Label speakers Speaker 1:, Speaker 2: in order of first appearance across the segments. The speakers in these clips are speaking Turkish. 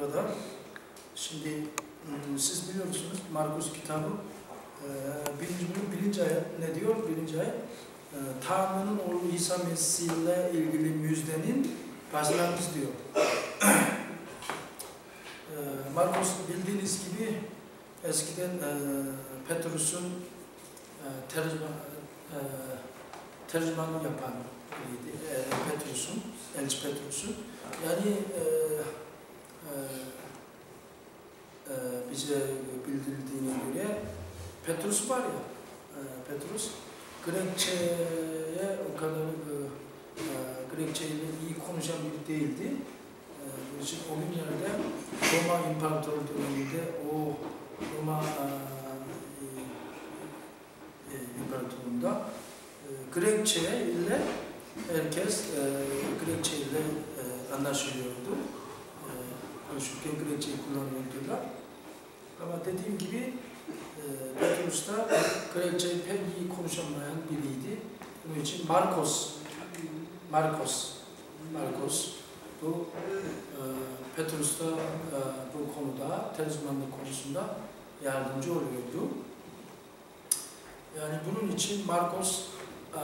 Speaker 1: burada. Şimdi hmm, siz biliyorsunuz Markus kitabı e, birinci bölüm birinci ayet ne diyor? Birinci ayet Tanrı'nın oğlu İsa Mesih ile ilgili müjdenin başlangıcı diyor. e, Markus bildiğiniz gibi eskiden e, Petrus'un tercüman, tercümanlık yapan Petrus'un, Elçi Petrus'un. Yani e, e, bize bildirildiğine göre Petrus var ya, e, Petrus Grekçe'ye o kadar e, e, Grekçe'yle iyi konuşan biri değildi. E, için o günlerde Roma İmparatorluğu döneminde o Roma e, e, İmparatorluğu'nda e, Grekçe ile herkes e, Grekçe ile e, anlaşılıyordu. E, konuşurken Grekçeyi kullanıyordular. Ama dediğim gibi e, Petrus da Grekçeyi pek iyi konuşamayan biriydi. Bunun için Marcos, Marcos, Marcos bu e, Petrus da e, bu konuda, tercümanlık konusunda yardımcı oluyordu. Yani bunun için Marcos e,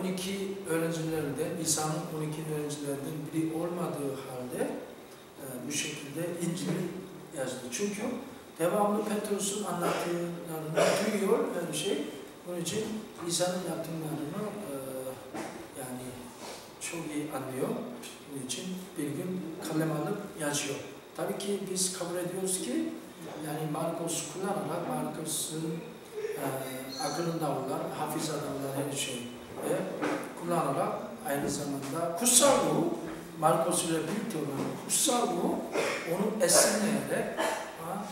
Speaker 1: 12 öğrencilerden, İsa'nın 12 öğrencilerden biri olmadığı halde e, bu şekilde İncil'i yazdı. Çünkü devamlı Petrus'un anlattıklarını duyuyor her şey. Bunun için İsa'nın yaptıklarını e, yani çok iyi anlıyor. Bunun için bir gün kalem alıp yazıyor. Tabii ki biz kabul ediyoruz ki yani Marcos kullanarak Marcos'un e, akılında olan, hafızada olan her şeyi ve kullanarak aynı zamanda kutsal ruh, Marcos ile birlikte olan kutsal ruh onu esinleyerek ha,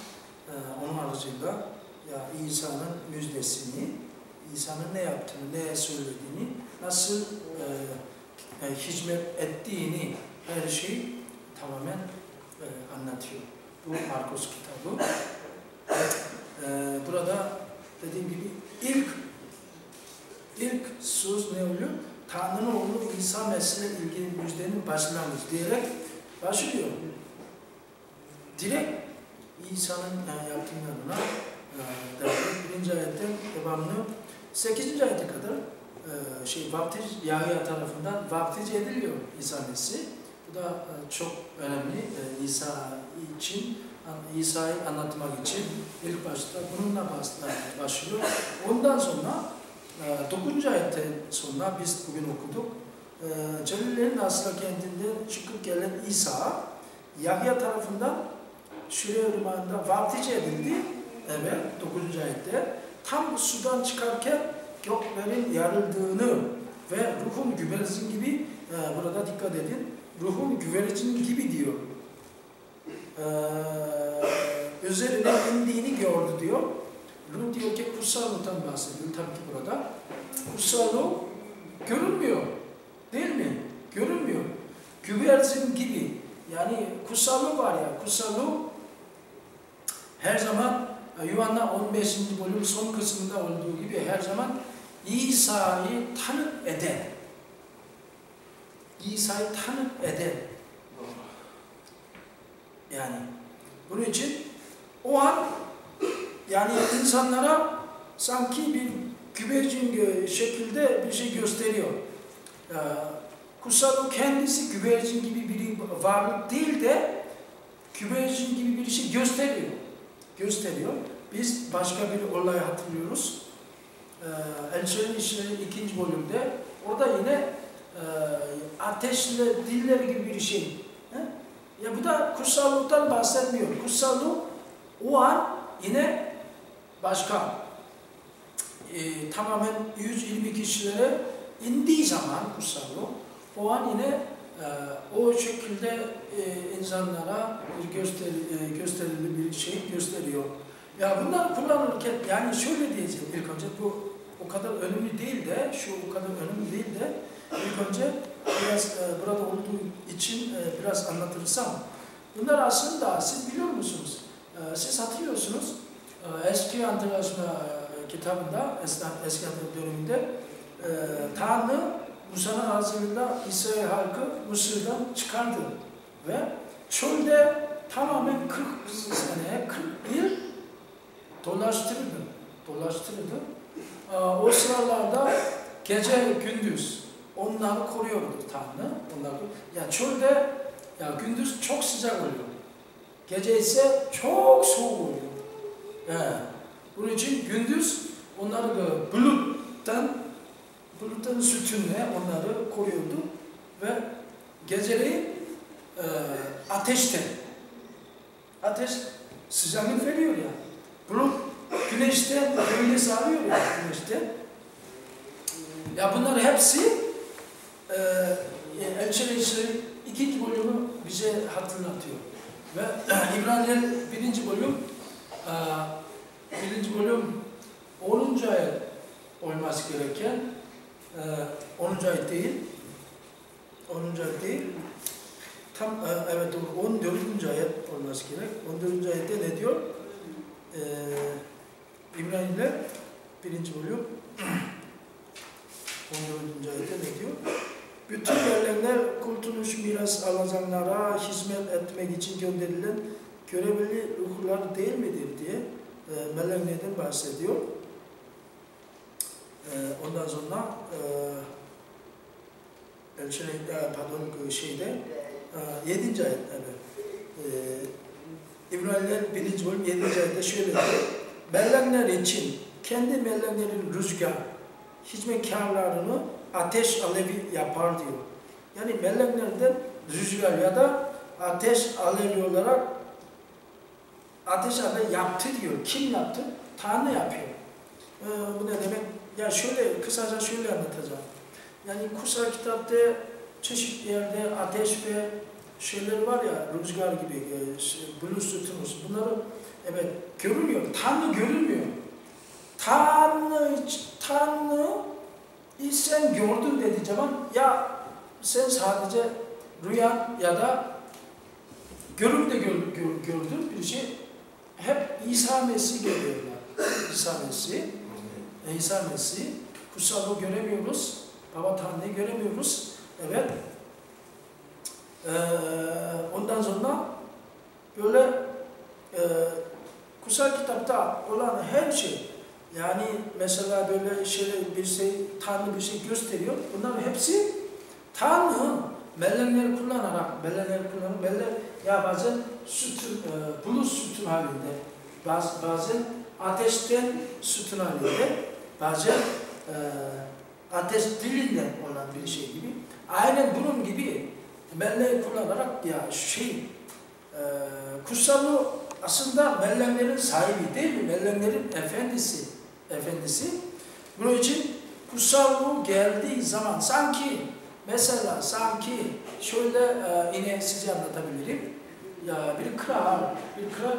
Speaker 1: e, onun aracıyla ya İsa'nın müjdesini, İsa'nın ne yaptığını, ne söylediğini, nasıl e, e, hizmet ettiğini her şeyi tamamen e, anlatıyor. Bu Marcos kitabı. E, burada dediğim gibi ilk ilk söz ne oluyor? Tanrı'nın oğlu İsa Mesih'le ilgili müjdenin başlangıcı diyerek başlıyor. Direkt İsa'nın e, yaptıklarına e, birinci ayetten devamlı sekizinci ayete kadar e, şey vaftiz Yahya tarafından vaftiz ediliyor İsa Mesih. Bu da e, çok önemli e, İsa için İsa'yı anlatmak için ilk başta bununla başlıyor. Ondan sonra 9. ayetten sonra biz bugün okuduk. Celillerin Asla kentinden çıkıp gelen İsa Yahya tarafından Şüre Irmağı'nda vaftiz edildi. Evet 9. ayette. Tam sudan çıkarken göklerin yarıldığını ve ruhun güvercin gibi burada dikkat edin. Ruhun güvercin gibi diyor e, üzerine indiğini gördü diyor. Lut diyor ki kutsal Lut'tan bahsediyor tabii ki burada. Lut görünmüyor. Değil mi? Görünmüyor. Güvercin gibi. Yani kutsal Lut var ya, kutsal Lut her zaman Yuhanna 15. bölüm son kısmında olduğu gibi her zaman İsa'yı tanık eden, İsa'yı tanık eden, yani bunun için o an yani insanlara sanki bir güvercin şekilde bir şey gösteriyor. Ee, kutsal kendisi güvercin gibi bir varlık değil de güvercin gibi bir şey gösteriyor. Gösteriyor. Biz başka bir olay hatırlıyoruz. Ee, Elçilerin İşleri ikinci bölümde orada yine e, ateşle dilleri gibi bir şey. Ya bu da kutsallıktan bahsetmiyor. Kutsallık o an yine başka. E, tamamen 120 kişilere indiği zaman kutsallık o an yine e, o şekilde e, insanlara bir göster, e, gösterili bir şey gösteriyor. Ya bunlar kullanırken yani şöyle diyeceğim ilk önce bu o kadar önemli değil de şu o kadar önemli değil de ilk önce biraz e, burada olduğu için e, biraz anlatırsam. Bunlar aslında siz biliyor musunuz? E, siz hatırlıyorsunuz eski antlaşma e, kitabında eski, antlaşma döneminde e, Tanrı Musa'nın ağzıyla İsrail halkı Mısır'dan çıkardı ve çölde tamamen 40 sene, 40 yıl dolaştırdı. Dolaştırdı. Ee, O sıralarda gece gündüz onları koruyordu Tanrı. Onları, ya çölde ya gündüz çok sıcak oluyor. Gece ise çok soğuk oluyor. He. Bunun için gündüz onları da buluttan bulutun sütünle onları koruyordu ve geceleyin e, ateşte ateş sıcaklık veriyor ya. Bulut güneşte öyle sağlıyor ya güneşte. Ya bunlar hepsi e, Elçilerin ikinci bölümü bize hatırlatıyor. Ve İbraniler birinci bölüm birinci bölüm 10. ayet olması gereken e, 10. ayet değil 10. ayet değil tam e, evet doğru 14. ayet olması gerek. 14. ayette ne diyor? E, İbraniler birinci bölüm 14. ayette ne diyor? Bütün yerlerler kurtuluş miras alacaklara hizmet etmek için gönderilen görevli ruhlar değil midir diye e, meleklerden bahsediyor. E, ondan sonra e, Elçine, pardon şeyde e, 7. ayet evet. E, İbraniler 1. bölüm 7. ayette şöyle diyor. Melekler için kendi meleklerin rüzgar hizmetkarlarını ateş alevi yapar diyor. Yani meleklerden rüzgar ya da ateş alevi olarak ateş alevi yaptı diyor. Kim yaptı? Tanrı yapıyor. Ee, bu ne demek? Ya şöyle kısaca şöyle anlatacağım. Yani kutsal kitapta çeşitli yerde ateş ve şeyler var ya rüzgar gibi e, bulut sütunuz bunları evet görünmüyor. Tanrı görünmüyor. Tanrı Tanrı sen gördün dediği zaman ya sen sadece rüya ya da görüp de gör, gör, gördün bir şey hep İsa Mesih görüyorlar. İsa Mesih, İsa Mesih kutsalı göremiyoruz. Baba Tanrı'yı göremiyoruz. Evet. Ee, ondan sonra böyle e, kutsal kitapta olan her şey yani mesela böyle şeyler bir şey, Tanrı bir şey gösteriyor. Bunların hepsi Tanrı melekleri kullanarak, melekleri kullanarak, melekler ya bazen sütün, e, bulut sütün halinde, baz, bazen ateşten sütün halinde, bazen e, ateş dilinden olan bir şey gibi. Aynen bunun gibi melekleri kullanarak ya şey, e, kutsalı aslında meleklerin sahibi değil mi? Meleklerin efendisi efendisi. Bunun için kutsal ruh geldiği zaman sanki mesela sanki şöyle e, yine size anlatabilirim. Ya bir kral, bir kral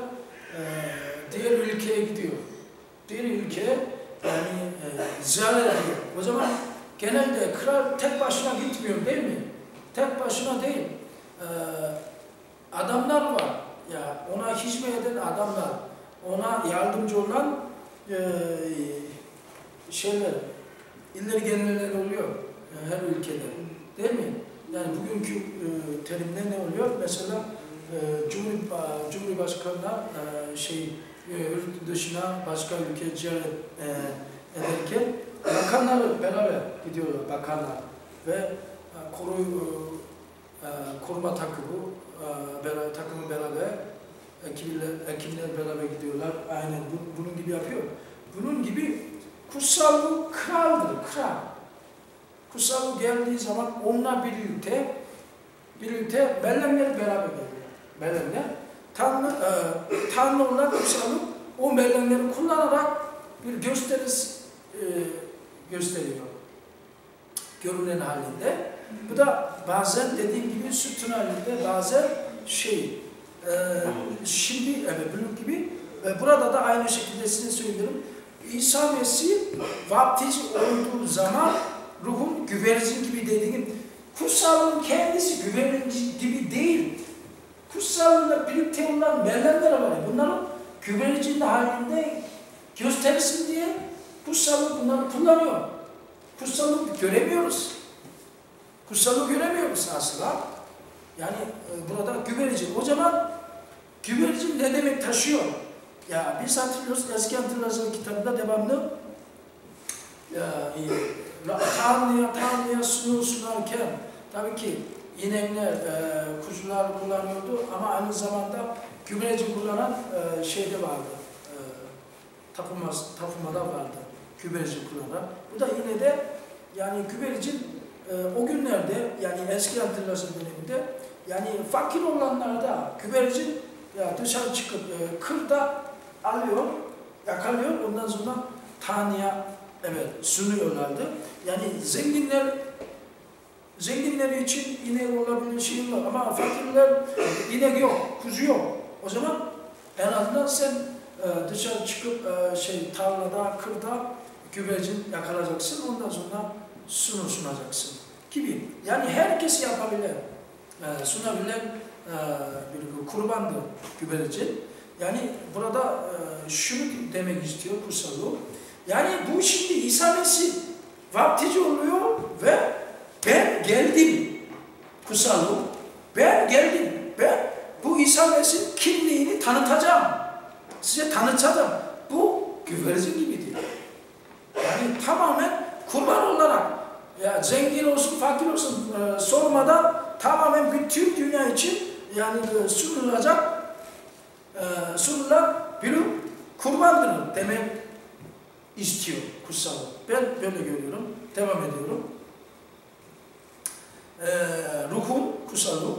Speaker 1: e, diğer ülkeye gidiyor. Diğer ülke yani e, ziyaret ediyor. O zaman genelde kral tek başına gitmiyor değil mi? Tek başına değil. E, adamlar var. Ya ona hizmet eden adamlar, ona yardımcı olan e, şeyler, ileri gelenler oluyor yani her ülkede. Değil mi? Yani bugünkü e, terimde ne oluyor? Mesela e, Cumhur, Cumhurbaşkanı'na e, şey e, yurt dışına başka ülke ziyaret e, ederken bakanlar beraber gidiyorlar bakanlar ve e, koru e, koruma takımı e, beraber, takımı beraber ekipler, ekipler beraber gidiyorlar. Aynen bu, bunun gibi yapıyor. Bunun gibi kutsal kraldır, kral. Kutsal geldiği zaman onunla birlikte birlikte mellemler beraber geliyor. Mellemler. Tanrı, e, Tanrı olan kutsalı o mellemleri kullanarak bir gösteris e, gösteriyor. Görünen halinde. Bu da bazen dediğim gibi sütun halinde bazen şey e, şimdi evet bunun gibi ve burada da aynı şekilde size söylüyorum. İsa Mesih vaptiz olduğu zaman ruhun güvercin gibi dediğim kutsalın kendisi güvercin gibi değil. Kutsalında birlikte olan mellemler var. Bunların güvercin halinde göstersin diye kutsalı bunları kullanıyor. Kutsalı göremiyoruz. Kutsalı göremiyoruz asla. Yani e, burada güvercin. O zaman güvercin ne demek taşıyor? Ya biz hatırlıyoruz eski hatırlasın kitabında devamlı ya, e, Tanrı'ya Tanrı'ya sunu sunarken tabii ki inekler, e, kuzular kullanıyordu ama aynı zamanda güvercin kullanan e, şeyde vardı. E, tapınmaz, tapınmada vardı. Güvercin kullanan. Bu da yine de yani güvercin e, o günlerde yani eski hatırlasın döneminde yani fakir olanlarda güvercin ya dışarı çıkıp e, kırda alıyor, yakalıyor ondan sonra Tanrı'ya evet sunuyorlardı. Yani zenginler zenginler için inek olabilir şey var ama fakirler inek yok, kuzu yok. O zaman en azından sen e, dışarı çıkıp e, şey tarlada, kırda güvercin yakalayacaksın. Ondan sonra sunu sunacaksın gibi. Yani herkes yapabilir. E, sunabilen e, bir kurbandı güvercin. Yani burada e, şunu demek istiyor Kusalı. Yani bu şimdi İsa Mesih vaftiz oluyor ve ben geldim Kusalı. Ben geldim. Ben bu İsa Mesih kimliğini tanıtacağım. Size tanıtacağım. Bu güvercin gibi diyor. Yani tamamen kurban olarak ya zengin olsun, fakir olsun e, sormadan tamamen bütün dünya için yani e, sunulacak e, sunulan bir kurbandır demek istiyor kutsal. Ben böyle görüyorum. Devam ediyorum. E, ruhun, kutsal ruh,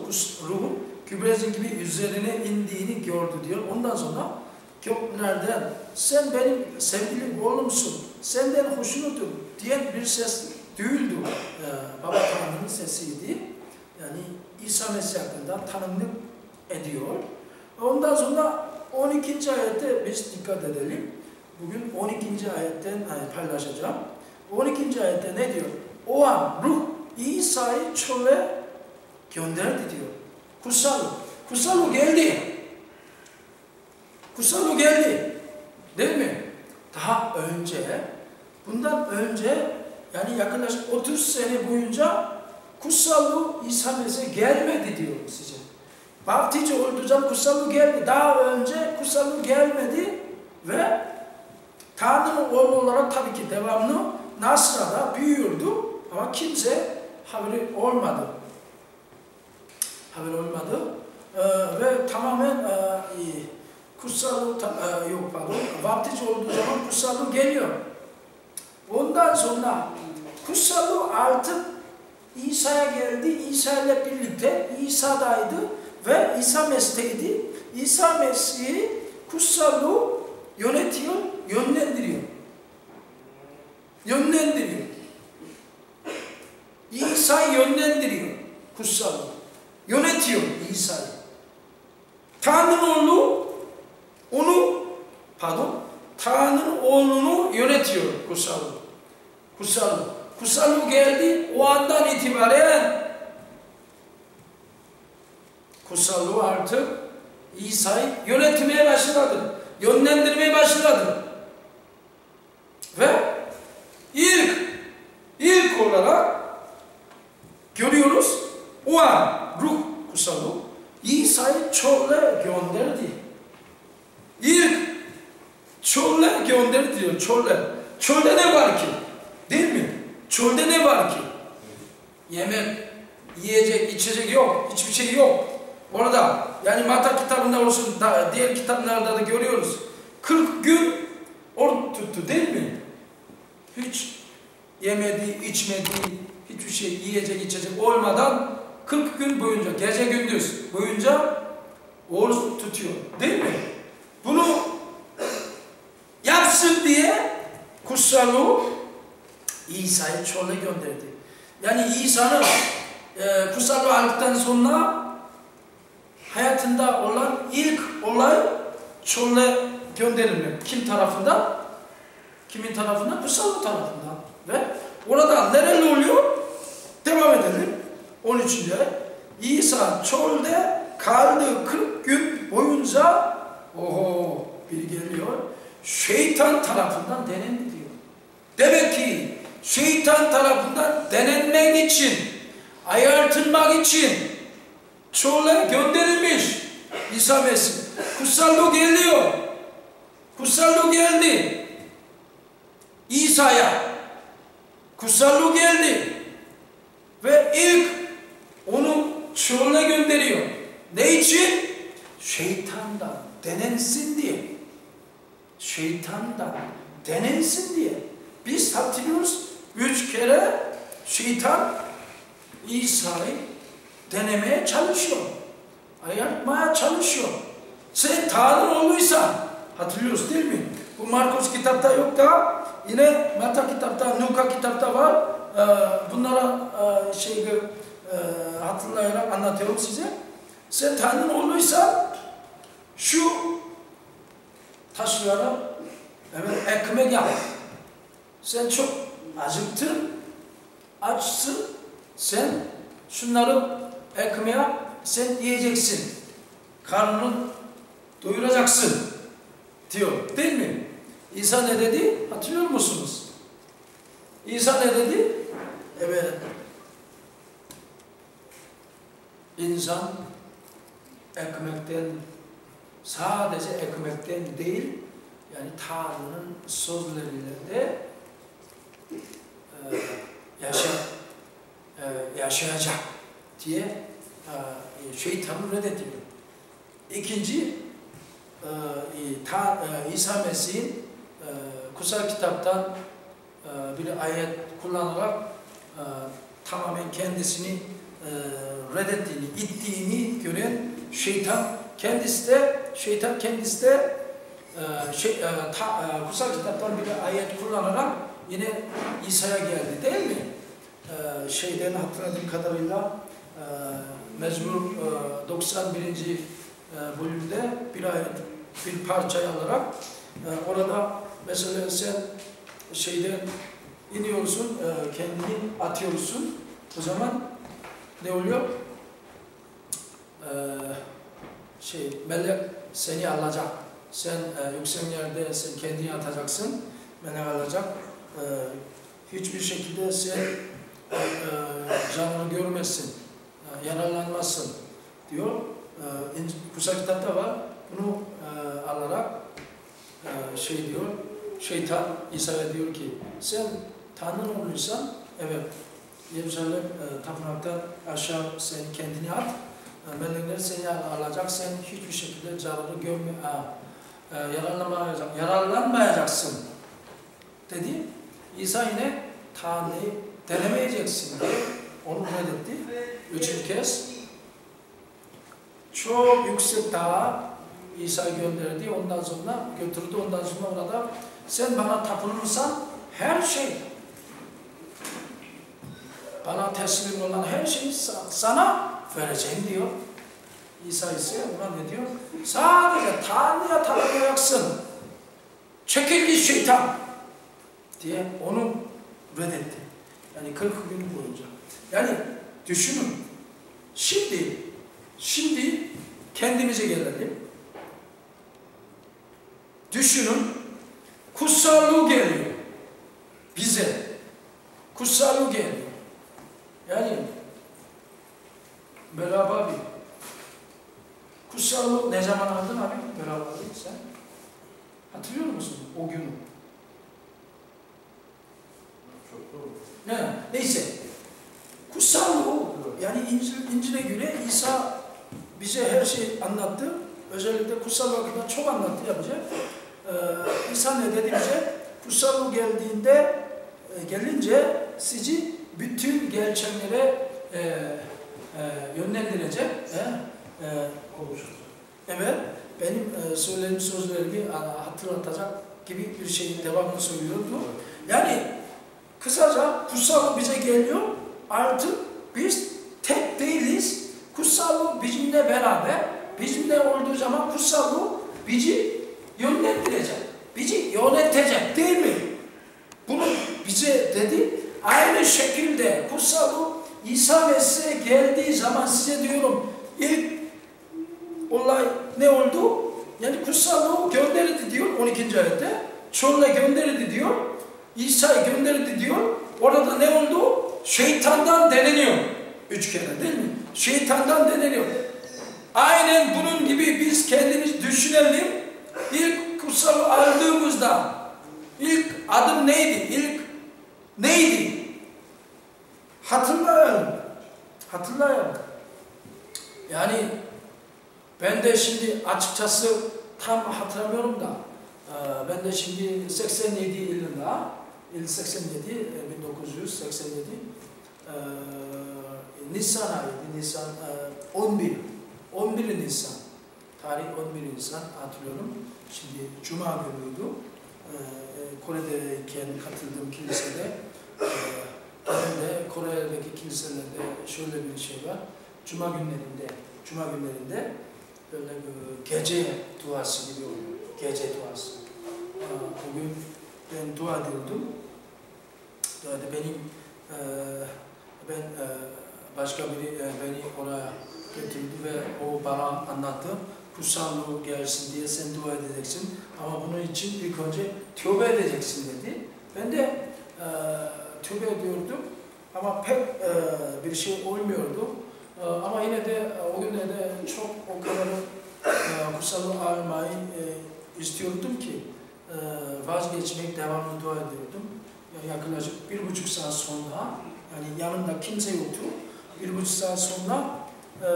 Speaker 1: ruhun gübrezin gibi üzerine indiğini gördü diyor. Ondan sonra göklerden sen benim sevgili oğlumsun, senden hoşnutum diyen bir ses duyuldu. Ee, Baba Tanrı'nın sesiydi. Yani İsa Mesih hakkında tanımlık ediyor. Ondan sonra 12. ayette biz dikkat edelim. Bugün 12. ayetten paylaşacağım. 12. ayette ne diyor? O an ruh İsa'yı çöle gönderdi diyor. Kutsal. Kutsal geldi. Kutsal geldi. Değil mi? Daha önce, bundan önce yani yaklaşık 30 sene boyunca kutsallı İsa Mesih gelmedi diyor size. Baptize olacağım kutsallı geldi. Daha önce kutsallı gelmedi ve Tanrı'nın oğlu olarak tabii ki devamlı Nasra'da büyüyordu ama kimse haberi olmadı. Haber olmadı. Ee, ve tamamen e, kutsallı, e, yok pardon, vaptiz olduğu zaman kutsallı geliyor. Ondan sonra kutsallı artık İsa'ya geldi. İsa ile birlikte İsa'daydı ve İsa Mesih'teydi. İsa Mesih'i kutsallı yönetiyor, 연년들이요. 연년들이요. 이사의 연년들이요. 구사로. 연애지요. 이사의. 타는 올로 오누 봐도 타는 올로 연애지요. 구사로. 구사로. 구사로 게디 오한다니 티바렌 구사로 알트 이사의 연애팀에 마시라든 연년들에 마시라든 Çölde ne var ki? Yemek, yiyecek, içecek yok. Hiçbir şey yok. Orada yani Mata kitabında olsun diğer kitaplarda da görüyoruz. 40 gün or tuttu değil mi? Hiç yemedi, içmedi, hiçbir şey yiyecek, içecek olmadan 40 gün boyunca, gece gündüz boyunca oruç tutuyor. Değil mi? Bunu yapsın diye kutsalı İsa'yı çöle gönderdi. Yani İsa'nın e, kutsalı aldıktan sonra hayatında olan ilk olay çöle gönderilmek. Kim tarafından? Kimin tarafından? Kutsalı tarafından. Ve orada nereli oluyor? Devam edelim. 13. İsa çölde kaldı 40 gün boyunca oho bir geliyor şeytan tarafından denendi diyor. Demek ki şeytan tarafından denenmek için ayartılmak için çöle gönderilmiş İsa Mesih. Kutsal geliyor. Kutsal geldi. İsa'ya. Kutsal geldi. Ve ilk onu çölüne gönderiyor. Ne için? Şeytandan denensin diye. Şeytandan denensin diye. Biz hatırlıyoruz üç kere şeytan İsa'yı denemeye çalışıyor. Ayartmaya çalışıyor. Sen Tanrı oğluysan hatırlıyoruz değil mi? Bu Markus kitapta yok da yine Mata kitapta, Luka kitapta var. Ee, bunlara şey hatırlayarak anlatıyorum size. Sen Tanrı oğluysan şu taşlara evet, ekmek yap. Sen çok acıktın, açsın. Sen şunları ekmeğe sen yiyeceksin. Karnını doyuracaksın diyor. Değil mi? İsa ne dedi? Hatırlıyor musunuz? İsa ne dedi? Evet. İnsan ekmekten sadece ekmekten değil yani Tanrı'nın sözleriyle de yaşa, e, yaşayacak diye e, şeytanı reddediyor. İkinci e, ta, e, İsa Mesih'in e, kutsal kitaptan e, bir ayet kullanarak e, tamamen kendisini e, reddettiğini, ittiğini gören şeytan kendisi de şeytan kendisi de e, şey, e, ta, e, kutsal kitaptan bir ayet kullanarak yine İsa'ya geldi değil mi? E, şeyden hatırladığım kadarıyla e, Mezmur e, 91. E, bölümde bir ayet, bir parçayı alarak e, orada mesela sen şeyden iniyorsun, e, kendini atıyorsun. O zaman ne oluyor? E, şey, melek seni alacak. Sen e, yüksek yerde sen kendini atacaksın. Melek alacak. E, hiçbir şekilde sen e, canını görmezsin. E, yararlanmazsın diyor. E, kutsal kitapta var. Bunu e, alarak e, şey diyor. Şeytan İsa'ya diyor ki sen Tanrı oğluysan evet Yeruşalem e, tapınaktan aşağı sen kendini at. E, melekler seni alacak. Sen hiçbir şekilde canını görme, e, yararlanmayacak, yararlanmayacaksın dedi. İsa yine Tanrı'yı denemeyeceksin diye onu reddetti. Üçüncü kez çok yüksek dağa İsa gönderdi. Ondan sonra götürdü. Ondan sonra orada sen bana tapınırsan her şey bana teslim olan her şeyi sana vereceğim diyor. İsa ise ona ne diyor? Sadece Tanrı'ya tapınacaksın. Çekil git şeytan diye onu reddetti. Yani 40 gün boyunca. Yani düşünün. Şimdi şimdi kendimize gelelim. Düşünün. Kutsallığı geliyor. Bize. Kutsallığı geliyor. Yani Merhaba abi. Kutsallığı ne zaman aldın abi? Merhaba sen. Hatırlıyor musun o günü?
Speaker 2: Çok doğru.
Speaker 1: Ne? Neyse. Kutsallığı yani İncil, İncil'e göre İsa bize her şeyi anlattı. Özellikle kutsal hakkında çok anlattı ya bize. Ee, İsa ne dedi bize? Kutsal geldiğinde e, gelince sizi bütün gerçeklere e, e, yönlendirecek. E, e, evet, benim e, söylediğim sözlerimi hatırlatacak gibi bir şey devamlı söylüyordu. Yani kısaca kutsal bize geliyor. Artık biz tek değiliz. Kutsal bizimle beraber, bizimle olduğu zaman kutsal bizi yönlendirecek, bizi yönetecek değil mi? Bunu bize dedi. Aynı şekilde kutsal İsa Mesih'e geldiği zaman size diyorum ilk olay ne oldu? Yani kutsal gönderildi diyor 12. ayette. Çölüne gönderildi diyor. İsa'yı gönderildi diyor. Orada ne oldu? Şeytandan deneniyor. Üç kere değil mi? Şeytandan deneniyor. Aynen bunun gibi biz kendimiz düşünelim. İlk kutsal aldığımızda ilk adım neydi? İlk neydi? Hatırlayalım. Hatırlayalım. Yani ben de şimdi açıkçası tam hatırlamıyorum da ben de şimdi 87 yılında yıl 87 e, 1987 e, Nisan ayıydı. Nisan e, 11 11 Nisan tarih 11 Nisan hatırlıyorum. Şimdi Cuma günüydü. E, Kore'deyken katıldığım kilisede e, Kore'deki kiliselerde şöyle bir şey var. Cuma günlerinde Cuma günlerinde böyle bir gece duası gibi oluyor. Gece duası. Bugün ben dua ediyordum. Duada benim e, ben e, başka biri e, beni oraya götürdü ve o bana anlattı. Kutsallığı gelsin diye sen dua edeceksin. Ama bunun için ilk önce tövbe edeceksin dedi. Ben de e, tövbe ediyordum. Ama pek e, bir şey olmuyordu. E, ama yine de e, o günlerde çok o kadar e, kutsallığı almayı e, istiyordum ki vazgeçmek, devamlı dua ediyordum. Yaklaşık bir buçuk saat sonra, yani yanımda kimse yoktu. Bir buçuk saat sonra e,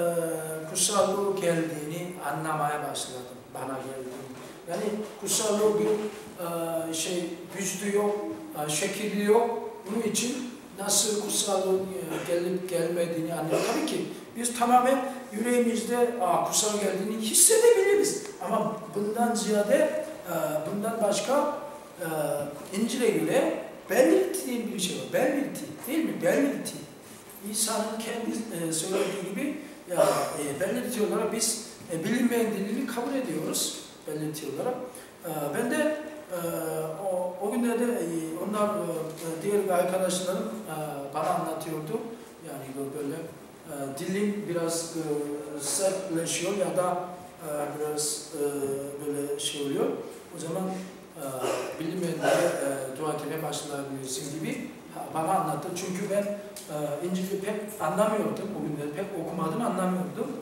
Speaker 1: kutsallığı geldiğini anlamaya başladım. Bana geldiğini. Yani kutsallığı bir e, şey güçlü yok, e, şekilli yok. Bunun için nasıl kutsallığın e, gelip gelmediğini anlıyoruz. Tabii ki biz tamamen yüreğimizde kutsal geldiğini hissedebiliriz. Ama bundan ziyade, bundan başka e, İncil'e göre belirti diye bir şey var. Belirti değil mi? Belirti. İsa'nın kendi söylediği gibi ya belirti olarak biz bilinmeyen dilini kabul ediyoruz. Belirti olarak. Ben de o, o günlerde onlar diğer arkadaşlarım bana anlatıyordu. Yani böyle dilim biraz sertleşiyor ya da biraz böyle şey oluyor. O zaman bilinmeyenlere dua etmeye başlayabilirsin gibi bana anlattı. Çünkü ben İncil'i pek anlamıyordum. O günler pek okumadım, anlamıyordum.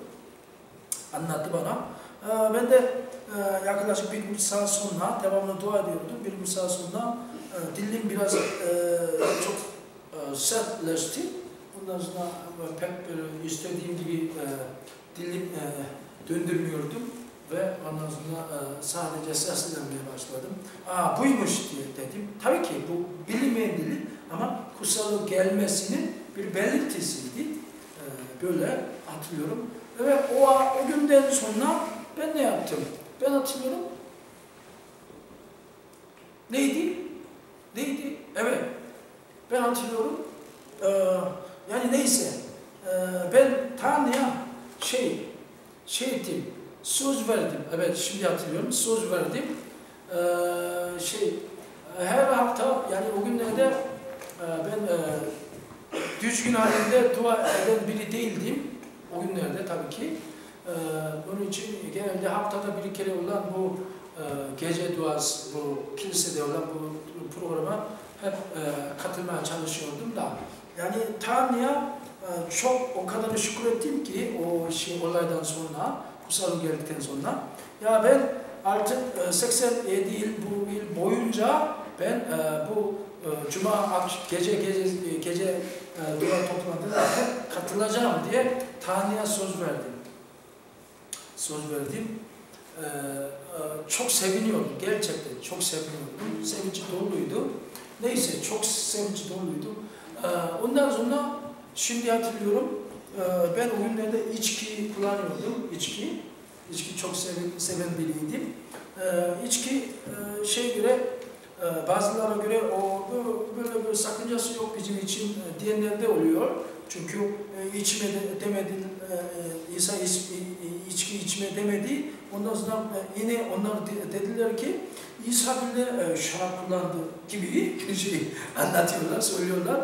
Speaker 1: Anlattı bana. Ben de yaklaşık bir buçuk saat sonra devamlı dua ediyordum. Bir buçuk saat sonra dilim biraz çok sertleşti. Ondan sonra pek böyle istediğim gibi dilim döndürmüyordum ve ondan sonra sadece seslenmeye başladım. Aa buymuş diye dedim. Tabii ki bu bilinmeyen dili ama kutsallık gelmesinin bir belirtisiydi. Böyle hatırlıyorum. Ve o, o günden sonra ben ne yaptım? Ben hatırlıyorum. Neydi? Neydi? Evet. Ben hatırlıyorum. Ee, yani neyse. Ee, ben Tanrı'ya şey, şey ettim. Söz verdim. Evet şimdi hatırlıyorum. Söz verdim. Ee, şey, her hafta yani o günlerde e, ben e, düzgün halinde dua eden biri değildim. O günlerde tabii ki. Ee, bunun için genelde haftada bir kere olan bu e, gece duası, bu kilisede olan bu programa hep e, katılmaya çalışıyordum da. Yani Tanrı'ya e, çok o kadar şükür ettim ki o şey olaydan sonra, kutsal geldikten sonra. Ya ben artık e, 87 yıl bu yıl boyunca ben e, bu e, Cuma gece gece gece e, dua toplantısına katılacağım diye Tanrı'ya söz verdim. Söz verdim. Ee, çok seviniyordum. Gerçekten çok seviniyordum. Sevinci doluydu. Neyse çok sevinci doluydu. Ee, ondan sonra şimdi hatırlıyorum. E, ben o günlerde içki kullanıyordum. İçki. İçki çok seven, seven biriydim. Ee, içki e, şey göre e, bazılarına göre o böyle bir sakıncası yok bizim için e, diyenlerde oluyor. Çünkü içme de, demedi, İsa iç, içki içme demedi. Ondan sonra yine onlar de, dediler ki İsa bile şarap kullandı gibi şey anlatıyorlar, söylüyorlar.